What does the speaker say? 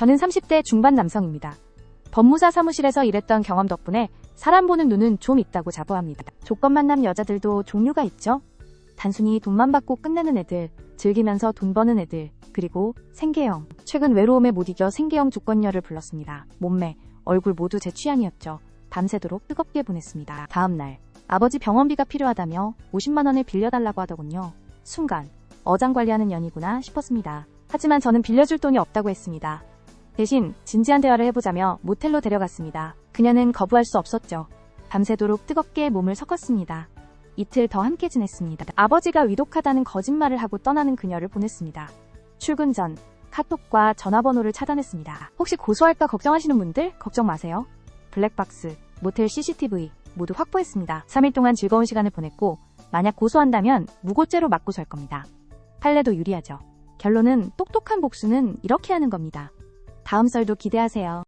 저는 30대 중반 남성입니다. 법무사 사무실에서 일했던 경험 덕분에 사람 보는 눈은 좀 있다고 자부합니다. 조건 만남 여자들도 종류가 있죠? 단순히 돈만 받고 끝내는 애들, 즐기면서 돈 버는 애들, 그리고 생계형. 최근 외로움에 못 이겨 생계형 조건녀를 불렀습니다. 몸매, 얼굴 모두 제 취향이었죠. 밤새도록 뜨겁게 보냈습니다. 다음날, 아버지 병원비가 필요하다며 50만원을 빌려달라고 하더군요. 순간, 어장 관리하는 년이구나 싶었습니다. 하지만 저는 빌려줄 돈이 없다고 했습니다. 대신 진지한 대화를 해보자며 모텔로 데려갔습니다. 그녀는 거부할 수 없었죠. 밤새도록 뜨겁게 몸을 섞었습니다. 이틀 더 함께 지냈습니다. 아버지가 위독하다는 거짓말을 하고 떠나는 그녀를 보냈습니다. 출근 전 카톡과 전화번호를 차단했습니다. 혹시 고소할까 걱정하시는 분들 걱정 마세요. 블랙박스, 모텔 CCTV 모두 확보했습니다. 3일 동안 즐거운 시간을 보냈고 만약 고소한다면 무고죄로 맞고 설 겁니다. 판례도 유리하죠. 결론은 똑똑한 복수는 이렇게 하는 겁니다. 다음 썰도 기대하세요.